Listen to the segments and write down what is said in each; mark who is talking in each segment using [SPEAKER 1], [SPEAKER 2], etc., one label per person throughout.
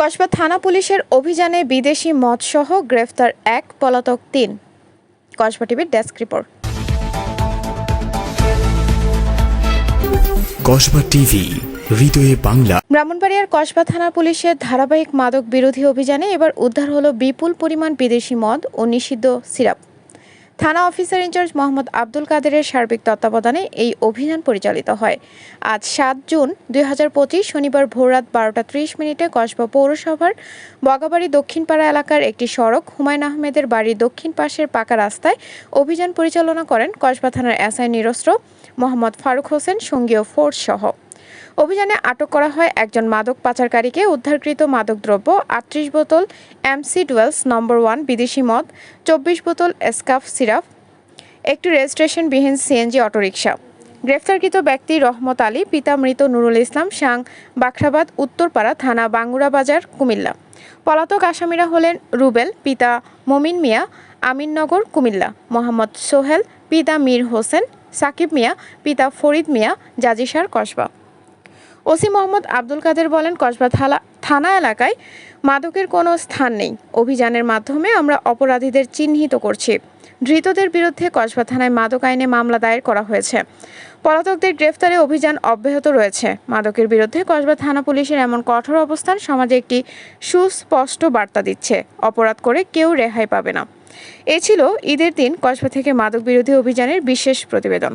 [SPEAKER 1] কসবা থানা পুলিশের অভিযানে বিদেশি মদসহ গ্রেফতার এক পলাতক তিন। কসবা টিভির ডেস্ক রিপোর্ট।
[SPEAKER 2] কসবা টিভি হৃদয়ে বাংলা।
[SPEAKER 1] ব্রাহ্মণবাড়িয়ার কসবা থানা পুলিশের ধারাবাহিক মাদক বিরোধী অভিযানে এবার উদ্ধার হলো বিপুল পরিমাণ বিদেশি মদ ও নিষিদ্ধ সিরাপ। থানা অফিসার ইনচার্জ মোহাম্মদ আব্দুল কাদেরের সার্বিক তত্ত্বাবধানে এই অভিযান পরিচালিত হয়। আজ সাত জুন দুই হাজার পঁচিশ শনিবার ভোররাত বারোটা ত্রিশ মিনিটে কসবা পৌরসভার বগাবাড়ি দক্ষিণপাড়া এলাকার একটি সড়ক হুমায়ুন আহমেদের বাড়ির দক্ষিণ পাশের পাকা রাস্তায় অভিযান পরিচালনা করেন কসবা থানার এসআই নিরস্ত্র মোহাম্মদ ফারুক হোসেন, সঙ্গীয় ফোর্স সহ। অভিযানে আটক করা হয় একজন মাদক পাচারকারীকে উদ্ধারকৃত মাদকদ্রব্য, আটত্রিশ বোতল এমসি ডুয়েলস নম্বর ওয়ান বিদেশি মদ, চব্বিশ বোতল এসকাফ সিরাপ একটি রেজিস্ট্রেশনবিহীন সিএনজি অটোরিকশা। গ্রেফতারকৃত ব্যক্তি রহমত আলী, পিতা মৃত নুরুল ইসলাম সাং বাখরাবাদ, উত্তরপাড়া থানা বাঙ্গুরা বাজার, কুমিল্লা। পলাতক আসামিরা হলেন রুবেল, পিতা মমিন মিয়া, আমিননগর, কুমিল্লা। মোহাম্মদ সোহেল, পিতা মীর হোসেন, সাকিব মিয়া, পিতা ফরিদ মিয়া, জাজিসার কসবা। ওসি মোহাম্মদ আব্দুল কাদের বলেন, কসবা থালা থানা এলাকায় মাদকের কোনো স্থান নেই। অভিযানের মাধ্যমে আমরা অপরাধীদের চিহ্নিত করছি। ধৃতদের বিরুদ্ধে কসবা থানায় মাদক আইনে মামলা দায়ের করা হয়েছে। পলাতকদের গ্রেফতারে অভিযান অব্যাহত রয়েছে। মাদকের বিরুদ্ধে কসবা থানা পুলিশের এমন কঠোর অবস্থান সমাজে একটি সুস্পষ্ট বার্তা দিচ্ছে। অপরাধ করে কেউ রেহাই পাবে না। এ ছিল ঈদের দিন কসবা থেকে মাদক বিরোধী অভিযানের বিশেষ প্রতিবেদন।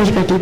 [SPEAKER 3] মালিকা